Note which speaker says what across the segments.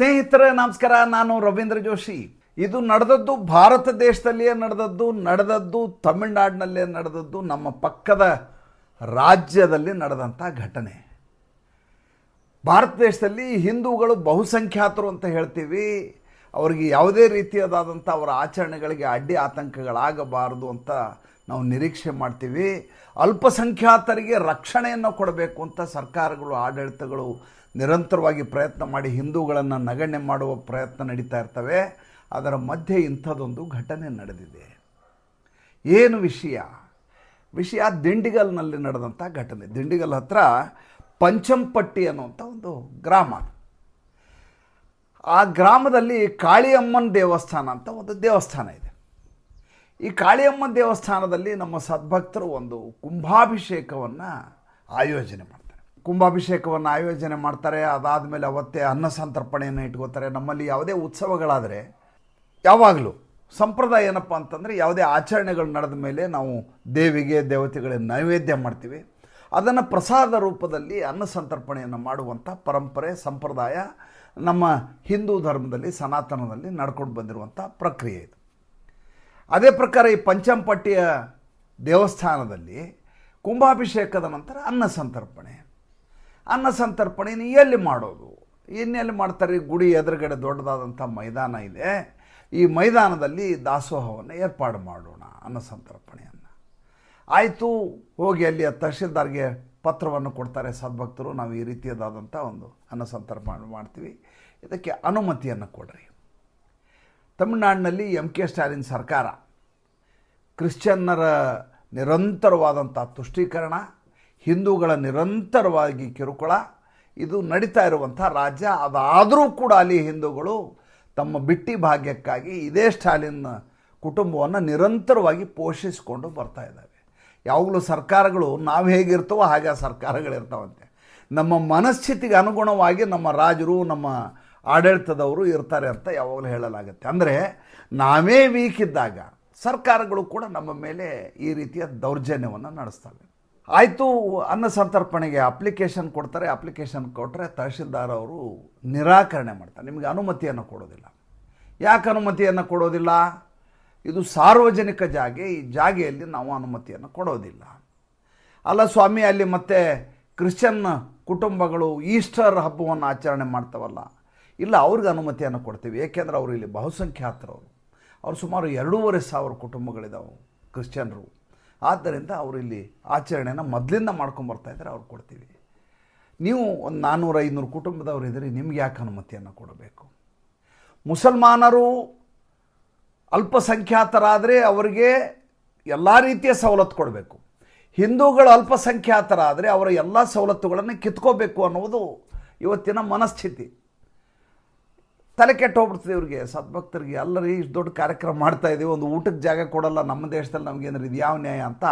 Speaker 1: ಸ್ನೇಹಿತರೆ, ನಮಸ್ಕಾರ. ನಾನು ರವೀಂದ್ರ ಜೋಶಿ. ಇದು ನಡೆದದ್ದು ಭಾರತ ದೇಶದಲ್ಲಿಯೇ ನಡೆದದ್ದು ನಡೆದದ್ದು ತಮಿಳುನಾಡಿನಲ್ಲೇ ನಡೆದದ್ದು, ನಮ್ಮ ಪಕ್ಕದ ರಾಜ್ಯದಲ್ಲಿ ನಡೆದಂಥ ಘಟನೆ. ಭಾರತ ದೇಶದಲ್ಲಿ ಹಿಂದೂಗಳು ಬಹುಸಂಖ್ಯಾತರು ಅಂತ ಹೇಳ್ತೀವಿ. ಅವರಿಗೆ ಯಾವುದೇ ರೀತಿಯಾದಂಥ ಅವರ ಆಚರಣೆಗಳಿಗೆ ಅಡ್ಡಿ ಆತಂಕಗಳಾಗಬಾರದು ಅಂತ ನಾವು ನಿರೀಕ್ಷೆ ಮಾಡ್ತೀವಿ. ಅಲ್ಪಸಂಖ್ಯಾತರಿಗೆ ರಕ್ಷಣೆಯನ್ನು ಕೊಡಬೇಕು ಅಂತ ಸರ್ಕಾರಗಳು, ಆಡಳಿತಗಳು ನಿರಂತರವಾಗಿ ಪ್ರಯತ್ನ ಮಾಡಿ ಹಿಂದೂಗಳನ್ನು ನಗಣ್ಯ ಮಾಡುವ ಪ್ರಯತ್ನ ನಡೀತಾ ಇರ್ತವೆ. ಅದರ ಮಧ್ಯೆ ಇಂಥದ್ದೊಂದು ಘಟನೆ ನಡೆದಿದೆ. ಏನು ವಿಷಯ? ವಿಷಯ ದಿಂಡಿಗಲ್ನಲ್ಲಿ ನಡೆದಂಥ ಘಟನೆ. ದಿಂಡಿಗಲ್ ಹತ್ರ ಪಂಚಂಪಟ್ಟಿ ಅನ್ನುವಂಥ ಒಂದು ಗ್ರಾಮ. ಆ ಗ್ರಾಮದಲ್ಲಿ ಕಾಳಿಯಮ್ಮನ ದೇವಸ್ಥಾನ ಅಂತ ಒಂದು ದೇವಸ್ಥಾನ ಇದೆ. ಈ ಕಾಳಿಯಮ್ಮನ ದೇವಸ್ಥಾನದಲ್ಲಿ ನಮ್ಮ ಸದ್ಭಕ್ತರು ಒಂದು ಕುಂಭಾಭಿಷೇಕವನ್ನು ಆಯೋಜನೆ ಮಾಡ್ತಾರೆ ಕುಂಭಾಭಿಷೇಕವನ್ನು ಆಯೋಜನೆ ಮಾಡ್ತಾರೆ, ಅದಾದಮೇಲೆ ಅವತ್ತೇ ಅನ್ನ ಸಂತರ್ಪಣೆಯನ್ನು ಇಟ್ಕೋತಾರೆ. ನಮ್ಮಲ್ಲಿ ಯಾವುದೇ ಉತ್ಸವಗಳಾದರೆ ಯಾವಾಗಲೂ ಸಂಪ್ರದಾಯ ಏನಪ್ಪ ಅಂತಂದರೆ ಯಾವುದೇ ಆಚರಣೆಗಳು ನಡೆದ ಮೇಲೆ ನಾವು ದೇವಿಗೆ, ದೇವತೆಗಳಿಗೆ ನೈವೇದ್ಯ ಮಾಡ್ತೀವಿ. ಅದನ್ನು ಪ್ರಸಾದ ರೂಪದಲ್ಲಿ ಅನ್ನ ಸಂತರ್ಪಣೆಯನ್ನು ಮಾಡುವಂಥ ಪರಂಪರೆ, ಸಂಪ್ರದಾಯ ನಮ್ಮ ಹಿಂದೂ ಧರ್ಮದಲ್ಲಿ, ಸನಾತನದಲ್ಲಿ ನಡ್ಕೊಂಡು ಬಂದಿರುವಂಥ ಪ್ರಕ್ರಿಯೆ ಇದು. ಅದೇ ಪ್ರಕಾರ ಈ ಪಂಚಂಪಟ್ಟಿಯ ದೇವಸ್ಥಾನದಲ್ಲಿ ಕುಂಭಾಭಿಷೇಕದ ನಂತರ ಅನ್ನ ಸಂತರ್ಪಣೆ. ಅನ್ನ ಸಂತರ್ಪಣೆಯನ್ನು ಎಲ್ಲಿ ಮಾಡೋದು? ಇನ್ನೆಲ್ಲಿ ಮಾಡ್ತಾರೆ? ಗುಡಿ ಎದುರುಗಡೆ ದೊಡ್ಡದಾದಂಥ ಮೈದಾನ ಇದೆ. ಈ ಮೈದಾನದಲ್ಲಿ ದಾಸೋಹವನ್ನು ಏರ್ಪಾಡು ಮಾಡೋಣ, ಅನ್ನ ಸಂತರ್ಪಣೆಯನ್ನು. ಆಯಿತು, ಹೋಗಿ ಅಲ್ಲಿ ತಹಶೀಲ್ದಾರ್ಗೆ ಪತ್ರವನ್ನು ಕೊಡ್ತಾರೆ ಸದ್ಭಕ್ತರು. ನಾವು ಈ ರೀತಿಯದಾದಂಥ ಒಂದು ಅನ್ನ ಸಂತರ್ಪಣೆ ಮಾಡ್ತೀವಿ. ಇದಕ್ಕೆ ಅನುಮತಿಯನ್ನು ಕೊಡ್ರಿ. ತಮಿಳುನಾಡಿನಲ್ಲಿ ಎಂ ಕೆ ಸ್ಟಾಲಿನ್ ಸರ್ಕಾರ, ಕ್ರಿಶ್ಚಿಯನ್ನರ ನಿರಂತರವಾದಂಥ ತುಷ್ಟೀಕರಣ ಹಿಂದೂಗಳ ನಿರಂತರವಾಗಿ ಕಿರುಕುಳ. ಇದು ನಡೀತಾ ಇರುವಂಥ ರಾಜ್ಯ. ಅದಾದರೂ ಕೂಡ ಅಲ್ಲಿ ಹಿಂದೂಗಳು ತಮ್ಮ ಬಿಟ್ಟಿ ಭಾಗ್ಯಕ್ಕಾಗಿ ಇದೇ ಸ್ಟಾಲಿನ್ ಕುಟುಂಬವನ್ನು ನಿರಂತರವಾಗಿ ಪೋಷಿಸಿಕೊಂಡು ಬರ್ತಾ ಇದ್ದಾವೆ. ಯಾವಾಗಲೂ ಸರ್ಕಾರಗಳು ನಾವು ಹೇಗಿರ್ತವೋ ಹಾಗೆ ಆ ಸರ್ಕಾರಗಳಿರ್ತಾವಂತೆ. ನಮ್ಮ ಮನಸ್ಥಿತಿಗೆ ಅನುಗುಣವಾಗಿ ನಮ್ಮ ರಾಜರು, ನಮ್ಮ ಆಡಳಿತದವರು ಇರ್ತಾರೆ ಅಂತ ಯಾವಾಗಲೂ ಹೇಳಲಾಗುತ್ತೆ. ಅಂದರೆ ನಾವೇ ವೀಕ್ ಇದ್ದಾಗ ಸರ್ಕಾರಗಳು ಕೂಡ ನಮ್ಮ ಮೇಲೆ ಈ ರೀತಿಯ ದೌರ್ಜನ್ಯವನ್ನು ನಡೆಸ್ತವೆ. ಆಯಿತು ಅನ್ನ ಸಂತರ್ಪಣೆಗೆ ಅಪ್ಲಿಕೇಶನ್ ಕೊಡ್ತಾರೆ ಅಪ್ಲಿಕೇಶನ್ ಕೊಟ್ಟರೆ ತಹಶೀಲ್ದಾರ್ ಅವರು ನಿರಾಕರಣೆ ಮಾಡ್ತಾರೆ. ನಿಮಗೆ ಅನುಮತಿಯನ್ನು ಕೊಡೋದಿಲ್ಲ. ಯಾಕೆ ಅನುಮತಿಯನ್ನು ಕೊಡೋದಿಲ್ಲ? ಇದು ಸಾರ್ವಜನಿಕ ಜಾಗೆ, ಈ ಜಾಗೆಯಲ್ಲಿ ನಾವು ಅನುಮತಿಯನ್ನು ಕೊಡೋದಿಲ್ಲ. ಅಲ್ಲ ಸ್ವಾಮಿ, ಅಲ್ಲಿ ಮತ್ತೆ ಕ್ರಿಶ್ಚಿಯನ್ ಕುಟುಂಬಗಳು ಈಸ್ಟರ್ ಹಬ್ಬವನ್ನು ಆಚರಣೆ ಮಾಡ್ತಾವಲ್ಲ, ಇಲ್ಲ ಅವ್ರಿಗೆ ಅನುಮತಿಯನ್ನು ಕೊಡ್ತೀವಿ. ಏಕೆಂದರೆ ಅವರು ಇಲ್ಲಿ ಬಹುಸಂಖ್ಯಾತರವರು ಅವ್ರು ಸುಮಾರು ಎರಡೂವರೆ ಸಾವಿರ ಕುಟುಂಬಗಳಿದಾವೆ, ಕ್ರಿಶ್ಚಿಯನ್ರು. ಆದ್ದರಿಂದ ಅವರು ಇಲ್ಲಿ ಆಚರಣೆನ ಮೊದಲಿಂದ ಮಾಡ್ಕೊಂಬರ್ತಾ ಇದ್ದಾರೆ, ಅವ್ರು ಕೊಡ್ತೀವಿ. ನೀವು ಒಂದು ನಾನ್ನೂರು ಐನೂರು ಕುಟುಂಬದವರು ಇದ್ದರೆ ನಿಮ್ಗೆ ಯಾಕೆ ಅನುಮತಿಯನ್ನು ಕೊಡಬೇಕು? ಮುಸಲ್ಮಾನರು ಅಲ್ಪಸಂಖ್ಯಾತರಾದರೆ ಅವರಿಗೆ ಎಲ್ಲ ರೀತಿಯ ಸವಲತ್ತು ಕೊಡಬೇಕು. ಹಿಂದೂಗಳು ಅಲ್ಪಸಂಖ್ಯಾತರಾದರೆ ಅವರ ಎಲ್ಲ ಸವಲತ್ತುಗಳನ್ನು ಕಿತ್ಕೋಬೇಕು ಅನ್ನೋದು ಇವತ್ತಿನ ಮನಸ್ಥಿತಿ. ತಲೆ ಕೆಟ್ಟು ಹೋಗ್ಬಿಡ್ತದೆ ಇವ್ರಿಗೆ. ಸದ್ಭಕ್ತರಿಗೆ ಎಲ್ಲರಿ ಇಷ್ಟು ದೊಡ್ಡ ಕಾರ್ಯಕ್ರಮ ಮಾಡ್ತಾ ಇದ್ದೀವಿ ಒಂದು ಊಟಕ್ಕೆ ಜಾಗ ಕೊಡಲ್ಲ. ನಮ್ಮ ದೇಶದಲ್ಲಿ ನಮಗೇನಾರು ಇದು ಯಾವ ನ್ಯಾಯ ಅಂತ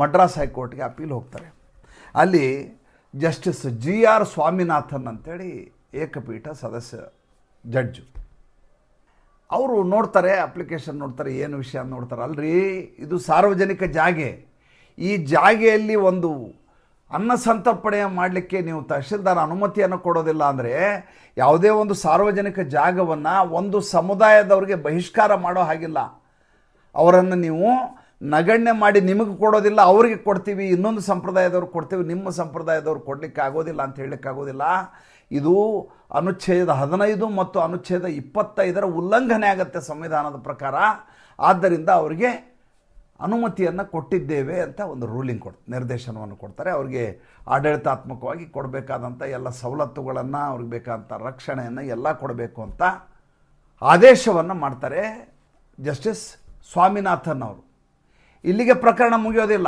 Speaker 1: ಮಡ್ರಾಸ್ ಹೈಕೋರ್ಟ್ಗೆ ಅಪೀಲ್ ಹೋಗ್ತಾರೆ. ಅಲ್ಲಿ ಜಸ್ಟಿಸ್ ಜಿ ಆರ್ ಸ್ವಾಮಿನಾಥನ್ ಅಂತೇಳಿ ಏಕಪೀಠ ಸದಸ್ಯ, ಜಡ್ಜು. ಅವರು ನೋಡ್ತಾರೆ, ಅಪ್ಲಿಕೇಶನ್ ನೋಡ್ತಾರೆ, ಏನು ವಿಷಯ ನೋಡ್ತಾರೆ. ಅಲ್ರಿ, ಇದು ಸಾರ್ವಜನಿಕ ಜಾಗೆ. ಈ ಜಾಗೆಯಲ್ಲಿ ಒಂದು ಅನ್ನ ಸಂತರ್ಪಣೆ ಮಾಡಲಿಕ್ಕೆ ನೀವು ತಹಶೀಲ್ದಾರ್ ಅನುಮತಿಯನ್ನು ಕೊಡೋದಿಲ್ಲ ಅಂದರೆ ಯಾವುದೇ ಒಂದು ಸಾರ್ವಜನಿಕ ಜಾಗವನ್ನು ಒಂದು ಸಮುದಾಯದವರಿಗೆ ಬಹಿಷ್ಕಾರ ಮಾಡೋ ಹಾಗಿಲ್ಲ. ಅವರನ್ನು ನೀವು ನಗಣ್ಯ ಮಾಡಿ ನಿಮಗೆ ಕೊಡೋದಿಲ್ಲ, ಅವರಿಗೆ ಕೊಡ್ತೀವಿ, ಇನ್ನೊಂದು ಸಂಪ್ರದಾಯದವ್ರು ಕೊಡ್ತೀವಿ, ನಿಮ್ಮ ಸಂಪ್ರದಾಯದವ್ರು ಕೊಡಲಿಕ್ಕೆ ಆಗೋದಿಲ್ಲ ಅಂತ ಹೇಳಲಿಕ್ಕಾಗೋದಿಲ್ಲ ಇದು ಅನುಚ್ಛೇದ ಹದಿನೈದು ಮತ್ತು ಅನುಚ್ಛೇದ ಇಪ್ಪತ್ತೈದರ ಉಲ್ಲಂಘನೆ ಆಗುತ್ತೆ ಸಂವಿಧಾನದ ಪ್ರಕಾರ. ಆದ್ದರಿಂದ ಅವರಿಗೆ ಅನುಮತಿಯನ್ನು ಕೊಟ್ಟಿದ್ದೇವೆ ಅಂತ ಒಂದು ರೂಲಿಂಗ್ ಕೊಡ್, ನಿರ್ದೇಶನವನ್ನು ಕೊಡ್ತಾರೆ. ಅವ್ರಿಗೆ ಆಡಳಿತಾತ್ಮಕವಾಗಿ ಕೊಡಬೇಕಾದಂಥ ಎಲ್ಲ ಸವಲತ್ತುಗಳನ್ನು, ಅವ್ರಿಗೆ ಬೇಕಾದಂಥ ರಕ್ಷಣೆಯನ್ನು ಎಲ್ಲ ಕೊಡಬೇಕು ಅಂತ ಆದೇಶವನ್ನು ಮಾಡ್ತಾರೆ ಜಸ್ಟಿಸ್ ಸ್ವಾಮಿನಾಥನ್ ಅವರು. ಇಲ್ಲಿಗೆ ಪ್ರಕರಣ ಮುಗಿಯೋದಿಲ್ಲ.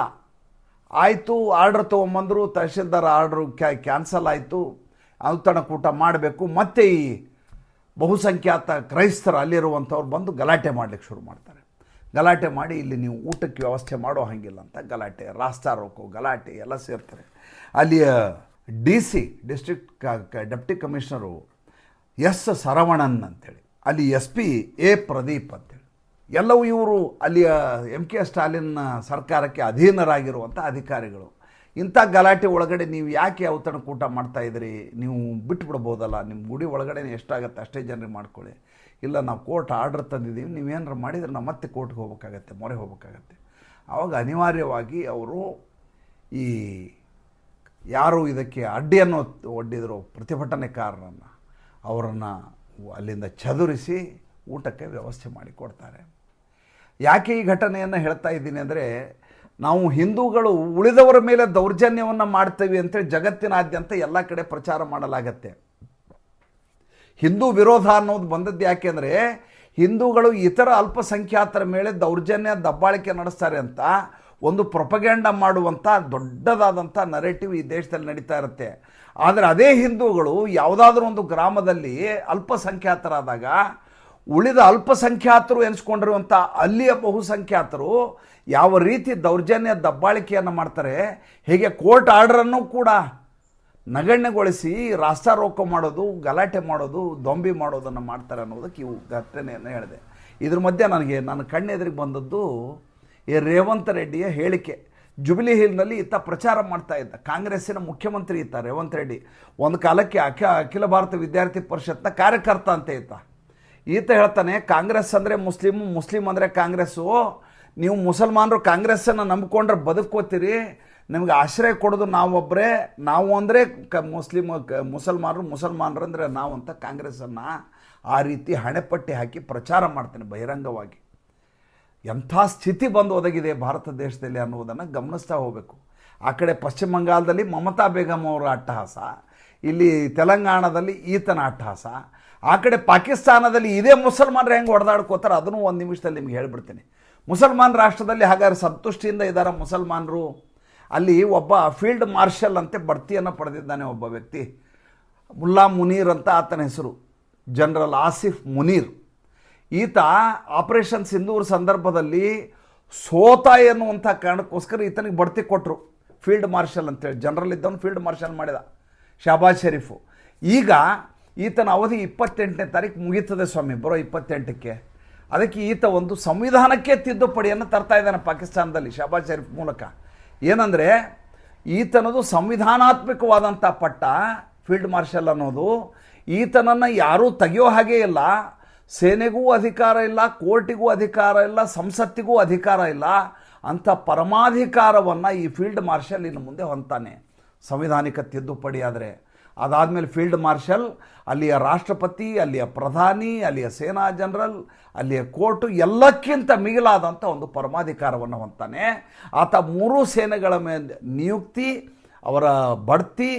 Speaker 1: ಆಯಿತು ಆರ್ಡ್ರ್ ತೊಗೊಂಬಂದರು, ತಹಶೀಲ್ದಾರ್ ಆರ್ಡ್ರು ಕ್ಯಾ ಕ್ಯಾನ್ಸಲ್ ಆಯಿತು. ಔತಣಕೂಟ ಮಾಡಬೇಕು. ಮತ್ತು ಈ ಬಹುಸಂಖ್ಯಾತ ಕ್ರೈಸ್ತರು ಅಲ್ಲಿರುವಂಥವ್ರು ಬಂದು ಗಲಾಟೆ ಮಾಡಲಿಕ್ಕೆ ಶುರು ಮಾಡ್ತಾರೆ. ಗಲಾಟೆ ಮಾಡಿ ಇಲ್ಲಿ ನೀವು ಊಟಕ್ಕೆ ವ್ಯವಸ್ಥೆ ಮಾಡೋ ಹಾಗಿಲ್ಲ ಅಂತ ಗಲಾಟೆ ರಾಸ್ತಾ ರೋಕೋ ಗಲಾಟೆ ಎಲ್ಲ ಸೇರ್ತಾರೆ. ಅಲ್ಲಿಯ D C district deputy commissioner S Saravanan ಅಂತೇಳಿ, ಅಲ್ಲಿ ಎಸ್ ಪಿ ಎ ಪ್ರದೀಪ್ ಅಂತೇಳಿ, ಎಲ್ಲವೂ ಇವರು ಅಲ್ಲಿಯ ಎಂ ಕೆ ಸ್ಟಾಲಿನ್ ಸರ್ಕಾರಕ್ಕೆ ಅಧೀನರಾಗಿರುವಂಥ ಅಧಿಕಾರಿಗಳು. ಇಂಥ ಗಲಾಟೆ ಒಳಗಡೆ ನೀವು ಯಾಕೆ ಔತಣಕ್ಕೆ ಊಟ ಮಾಡ್ತಾ ಇದ್ರಿ ನೀವು ಬಿಟ್ಬಿಡ್ಬೋದಲ್ಲ, ನಿಮ್ಮ ಗುಡಿ ಒಳಗಡೆ ಎಷ್ಟಾಗತ್ತೆ ಅಷ್ಟೇ ಜನರಿಗೆ ಮಾಡ್ಕೊಳ್ಳಿ. ಇಲ್ಲ, ನಾವು ಕೋರ್ಟ್ ಆರ್ಡರ್ ತಂದಿದ್ದೀವಿ ನೀವೇನಾರು ಮಾಡಿದರೆ ನಾವು ಮತ್ತೆ ಕೋರ್ಟ್ಗೆ ಹೋಗ್ಬೇಕಾಗತ್ತೆ, ಮೊರೆ ಹೋಗಬೇಕಾಗತ್ತೆ. ಆವಾಗ ಅನಿವಾರ್ಯವಾಗಿ ಅವರು ಈ ಯಾರು ಇದಕ್ಕೆ ಅಡ್ಡಿಯನ್ನು ಒಡ್ಡಿದ್ರು, ಪ್ರತಿಭಟನೆಕಾರರನ್ನು, ಅವರನ್ನು ಅಲ್ಲಿಂದ ಚದುರಿಸಿ ಊಟಕ್ಕೆ ವ್ಯವಸ್ಥೆ ಮಾಡಿಕೊಡ್ತಾರೆ ಯಾಕೆ ಈ ಘಟನೆಯನ್ನು ಹೇಳ್ತಾ ಇದ್ದೀನಿ ಅಂದರೆ, ನಾವು ಹಿಂದೂಗಳು ಉಳಿದವರ ಮೇಲೆ ದೌರ್ಜನ್ಯವನ್ನು ಮಾಡ್ತೇವೆ ಅಂತೇಳಿ ಜಗತ್ತಿನಾದ್ಯಂತ ಎಲ್ಲ ಕಡೆ ಪ್ರಚಾರ ಮಾಡಲಾಗತ್ತೆ. ಹಿಂದೂ ವಿರೋಧ ಅನ್ನೋದು ಬಂದದ್ದು ಯಾಕೆಂದರೆ ಹಿಂದೂಗಳು ಇತರ ಅಲ್ಪಸಂಖ್ಯಾತರ ಮೇಲೆ ದೌರ್ಜನ್ಯ ದಬ್ಬಾಳಿಕೆ ನಡೆಸ್ತಾರೆ ಅಂತ ಒಂದು ಪ್ರೊಪಗ್ಯಾಂಡ ಮಾಡುವಂಥ ದೊಡ್ಡದಾದಂಥ ನರೇಟಿವ್ ಈ ದೇಶದಲ್ಲಿ ನಡೀತಾ ಇರುತ್ತೆ. ಆದರೆ ಅದೇ ಹಿಂದೂಗಳು ಯಾವುದಾದ್ರೂ ಒಂದು ಗ್ರಾಮದಲ್ಲಿ ಅಲ್ಪಸಂಖ್ಯಾತರಾದಾಗ ಉಳಿದ ಅಲ್ಪಸಂಖ್ಯಾತರು ಎನಿಸ್ಕೊಂಡಿರುವಂಥ ಅಲ್ಲಿಯ ಬಹುಸಂಖ್ಯಾತರು ಯಾವ ರೀತಿ ದೌರ್ಜನ್ಯ ದಬ್ಬಾಳಿಕೆಯನ್ನು ಮಾಡ್ತಾರೆ, ಹೇಗೆ ಕೋರ್ಟ್ ಆರ್ಡ್ರನ್ನು ಕೂಡ ನಗಣ್ಯಗೊಳಿಸಿ ರಾಸ್ತಾರೋಕ ಮಾಡೋದು, ಗಲಾಟೆ ಮಾಡೋದು, ದೊಂಬಿ ಮಾಡೋದನ್ನು ಮಾಡ್ತಾರೆ ಅನ್ನೋದಕ್ಕೆ ಇವು ಘಟನೆಯನ್ನು ಹೇಳಿದೆ. ಇದ್ರ ಮಧ್ಯೆ ನನಗೆ, ನನ್ನ ಕಣ್ಣೆದುರಿಗೆ ಬಂದದ್ದು ಈ ರೇವಂತ್ ರೆಡ್ಡಿಯ ಹೇಳಿಕೆ. ಜುಬಿಲಿ ಹಿಲ್ನಲ್ಲಿ ಈತ ಪ್ರಚಾರ ಮಾಡ್ತಾ ಇದ್ದ. ಕಾಂಗ್ರೆಸ್ಸಿನ ಮುಖ್ಯಮಂತ್ರಿ ಇತ್ತ ರೇವಂತ್ ರೆಡ್ಡಿ. ಒಂದು ಕಾಲಕ್ಕೆ ಅಖ, ಅಖಿಲ ಭಾರತ ವಿದ್ಯಾರ್ಥಿ ಪರಿಷತ್ನ ಕಾರ್ಯಕರ್ತ ಅಂತ ಇತ್ತ. ಈತ ಹೇಳ್ತಾನೆ, ಕಾಂಗ್ರೆಸ್ ಅಂದರೆ ಮುಸ್ಲಿಮು ಮುಸ್ಲಿಂ ಅಂದರೆ ಕಾಂಗ್ರೆಸ್ಸು. ನೀವು ಮುಸಲ್ಮಾನರು ಕಾಂಗ್ರೆಸ್ಸನ್ನು ನಂಬ್ಕೊಂಡ್ರೆ ಬದುಕೋತೀರಿ ನಿಮ್ಗೆ ಆಶ್ರಯ ಕೊಡೋದು ನಾವೊಬ್ಬರೇ ನಾವು ಅಂದರೆ ಕ ಮುಸ್ಲಿಮ್, ಕ ಮುಸಲ್ಮಾನರು ಮುಸಲ್ಮಾನರು ಅಂದರೆ ನಾವು ಅಂತ ಕಾಂಗ್ರೆಸ್ಸನ್ನು ಆ ರೀತಿ ಹಣೆಪಟ್ಟಿ ಹಾಕಿ ಪ್ರಚಾರ ಮಾಡ್ತೇನೆ ಬಹಿರಂಗವಾಗಿ. ಎಂಥ ಸ್ಥಿತಿ ಬಂದು ಒದಗಿದೆ ಭಾರತ ದೇಶದಲ್ಲಿ ಅನ್ನುವುದನ್ನು ಗಮನಿಸ್ತಾ ಹೋಗಬೇಕು. ಆ ಕಡೆ ಪಶ್ಚಿಮ ಬಂಗಾಳದಲ್ಲಿ ಮಮತಾ ಬೇಗಮ್ ಅವರ ಅಟ್ಟಹಾಸ, ಇಲ್ಲಿ ತೆಲಂಗಾಣದಲ್ಲಿ ಈತನ ಅಟ್ಟಹಾಸ, ಆ ಕಡೆ ಪಾಕಿಸ್ತಾನದಲ್ಲಿ ಇದೇ ಮುಸಲ್ಮಾನರು ಹೆಂಗೆ ಹೊಡೆದಾಡ್ಕೋತಾರೆ ಅದನ್ನು ಒಂದು ನಿಮಿಷದಲ್ಲಿ ನಿಮ್ಗೆ ಹೇಳಿಬಿಡ್ತೀನಿ. ಮುಸಲ್ಮಾನ್ ರಾಷ್ಟ್ರದಲ್ಲಿ ಹಾಗಾದ್ರೆ ಸಂತುಷ್ಟಿಯಿಂದ ಇದ್ದಾರೆ ಮುಸಲ್ಮಾನರು? ಅಲ್ಲಿ ಒಬ್ಬ ಫೀಲ್ಡ್ ಮಾರ್ಷಲ್ ಅಂತೆ ಬಡ್ತಿಯನ್ನು ಪಡೆದಿದ್ದಾನೆ ಒಬ್ಬ ವ್ಯಕ್ತಿ. ಮುಲ್ಲಾ ಮುನೀರ್ ಅಂತ ಆತನ ಹೆಸರು. ಜನರಲ್ ಆಸಿಫ್ ಮುನೀರ್. ಈತ ಆಪರೇಷನ್ ಸಿಂಧೂರ್ ಸಂದರ್ಭದಲ್ಲಿ ಸೋತ ಎನ್ನುವಂಥ ಕಾರಣಕ್ಕೋಸ್ಕರ ಈತನಿಗೆ ಬಡ್ತಿ ಕೊಟ್ಟರು ಫೀಲ್ಡ್ ಮಾರ್ಷಲ್ ಅಂತೇಳಿ. ಜನರಲ್ ಇದ್ದವನು ಫೀಲ್ಡ್ ಮಾರ್ಷಲ್ ಮಾಡಿದ. ಶಹಬಾಜ್ ಶರೀಫು. ಈಗ ಈತನ ಅವಧಿ ಇಪ್ಪತ್ತೆಂಟನೇ ತಾರೀಕು ಮುಗೀತದೆ ಸ್ವಾಮಿ. ಬರೋ ಇಪ್ಪತ್ತೆಂಟಕ್ಕೆ. ಅದಕ್ಕೆ ಈತ ಒಂದು ಸಂವಿಧಾನಕ್ಕೆ ತಿದ್ದುಪಡಿಯನ್ನು ತರ್ತಾ ಇದ್ದಾನೆ ಪಾಕಿಸ್ತಾನದಲ್ಲಿ ಶಹಬಾಜ್ ಶರೀಫ್ ಮೂಲಕ. ಏನಂದರೆ, ಈತನದು ಸಂವಿಧಾನಾತ್ಮಕವಾದಂಥ ಪಟ್ಟ, ಫೀಲ್ಡ್ ಮಾರ್ಷಲ್ ಅನ್ನೋದು, ಈತನನ್ನು ಯಾರೂ ತೆಗೆಯೋ ಹಾಗೆ ಇಲ್ಲ. ಸೇನೆಗೂ ಅಧಿಕಾರ ಇಲ್ಲ, ಕೋರ್ಟಿಗೂ ಅಧಿಕಾರ ಇಲ್ಲ, ಸಂಸತ್ತಿಗೂ ಅಧಿಕಾರ ಇಲ್ಲ. ಅಂಥ ಪರಮಾಧಿಕಾರವನ್ನು ಈ ಫೀಲ್ಡ್ ಮಾರ್ಷಲ್ ಇನ್ನು ಮುಂದೆ ಹೊಂತಾನೆ ಸಂವಿಧಾನಿಕ ತಿದ್ದುಪಡಿ ಆದರೆ. ಅದಾದಮೇಲೆ ಫೀಲ್ಡ್ ಮಾರ್ಷಲ್, ಅಲ್ಲಿಯ ರಾಷ್ಟ್ರಪತಿ, ಅಲ್ಲಿಯ ಪ್ರಧಾನಿ, ಅಲ್ಲಿಯ ಸೇನಾ ಜನರಲ್, ಅಲ್ಲಿಯ ಕೋರ್ಟು, ಎಲ್ಲಕ್ಕಿಂತ ಮಿಗಿಲಾದಂಥ ಒಂದು ಪರಮಾಧಿಕಾರವನ್ನು ಹೊಂತಾನೆ ಆತ ಮೂರೂ ಸೇನೆಗಳ ಮೇಲೆ ನಿಯುಕ್ತಿ, ಅವರ ಬಡ್ತಿ,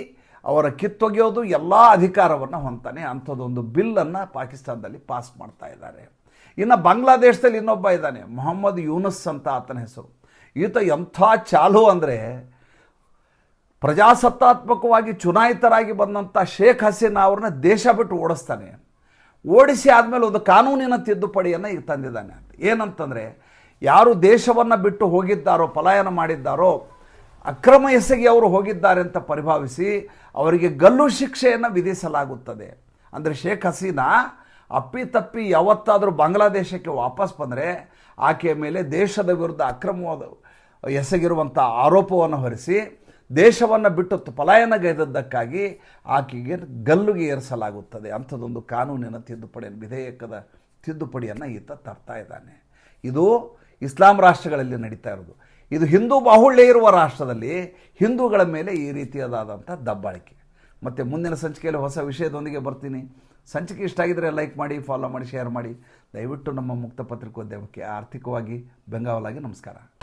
Speaker 1: ಅವರ ಕಿತ್ತೊಗೆಯೋದು, ಎಲ್ಲ ಅಧಿಕಾರವನ್ನು ಹೊಂತಾನೆ ಅಂಥದ್ದೊಂದು ಬಿಲ್ಲನ್ನು ಪಾಕಿಸ್ತಾನದಲ್ಲಿ ಪಾಸ್ ಮಾಡ್ತಾ ಇದ್ದಾರೆ. ಇನ್ನು ಬಾಂಗ್ಲಾದೇಶದಲ್ಲಿ ಇನ್ನೊಬ್ಬ ಇದ್ದಾನೆ, ಮೊಹಮ್ಮದ್ ಯೂನಸ್ ಅಂತ ಆತನ ಹೆಸರು. ಈತ ಎಂಥ ಚಾಲು ಅಂದರೆ ಪ್ರಜಾಸತ್ತಾತ್ಮಕವಾಗಿ ಚುನಾಯಿತರಾಗಿ ಬಂದಂಥ ಶೇಖ್ ಹಸೀನಾ ಅವ್ರನ್ನ ದೇಶ ಬಿಟ್ಟು ಓಡಿಸ್ತಾನೆ. ಓಡಿಸಿ ಆದಮೇಲೆ ಒಂದು ಕಾನೂನಿನ ತಿದ್ದುಪಡಿಯನ್ನು ಈಗ ತಂದಿದ್ದಾನೆ ಏನಂತಂದರೆ, ಯಾರು ದೇಶವನ್ನು ಬಿಟ್ಟು ಹೋಗಿದ್ದಾರೋ, ಪಲಾಯನ ಮಾಡಿದ್ದಾರೋ, ಅಕ್ರಮ ಎಸಗಿ ಅವರು ಹೋಗಿದ್ದಾರೆ ಅಂತ ಪರಿಭಾವಿಸಿ ಅವರಿಗೆ ಗಲ್ಲು ಶಿಕ್ಷೆಯನ್ನು ವಿಧಿಸಲಾಗುತ್ತದೆ. ಅಂದರೆ ಶೇಖ್ ಹಸೀನಾ ಅಪ್ಪಿತಪ್ಪಿ ಯಾವತ್ತಾದರೂ ಬಾಂಗ್ಲಾದೇಶಕ್ಕೆ ವಾಪಸ್ ಬಂದರೆ ಆಕೆಯ ಮೇಲೆ ದೇಶದ ವಿರುದ್ಧ ಅಕ್ರಮವಾದ ಎಸಗಿರುವಂಥ ಆರೋಪವನ್ನು ಹೊರಿಸಿ ದೇಶವನ್ನು ಬಿಟ್ಟು ಪಲಾಯನಗೈದದ್ದಕ್ಕಾಗಿ ಆಕೆಗೆ ಗಲ್ಲುಗೆ ಏರಿಸಲಾಗುತ್ತದೆ. ಅಂಥದ್ದೊಂದು ಕಾನೂನಿನ ತಿದ್ದುಪಡಿ, ವಿಧೇಯಕದ ತಿದ್ದುಪಡಿಯನ್ನು ಈತ ತರ್ತಾ ಇದ್ದಾನೆ. ಇದು ಇಸ್ಲಾಂ ರಾಷ್ಟ್ರಗಳಲ್ಲಿ ನಡೀತಾ ಇರೋದು. ಇದು ಹಿಂದೂ ಬಾಹುಳ್ಯ ಇರುವ ರಾಷ್ಟ್ರದಲ್ಲಿ ಹಿಂದೂಗಳ ಮೇಲೆ ಈ ರೀತಿಯಾದಂಥ ದಬ್ಬಾಳಿಕೆ. ಮತ್ತು ಮುಂದಿನ ಸಂಚಿಕೆಯಲ್ಲಿ ಹೊಸ ವಿಷಯದೊಂದಿಗೆ ಬರ್ತೀನಿ. ಸಂಚಿಕೆ ಇಷ್ಟ ಆಗಿದರೆ ಲೈಕ್ ಮಾಡಿ ಫಾಲೋ ಮಾಡಿ ಶೇರ್ ಮಾಡಿ. ದಯವಿಟ್ಟು ನಮ್ಮ ಮುಕ್ತ ಪತ್ರಿಕೋದ್ಯಮಕ್ಕೆ ಆರ್ಥಿಕವಾಗಿ ಬೆಂಗಾವಲಾಗಿ ನಮಸ್ಕಾರ.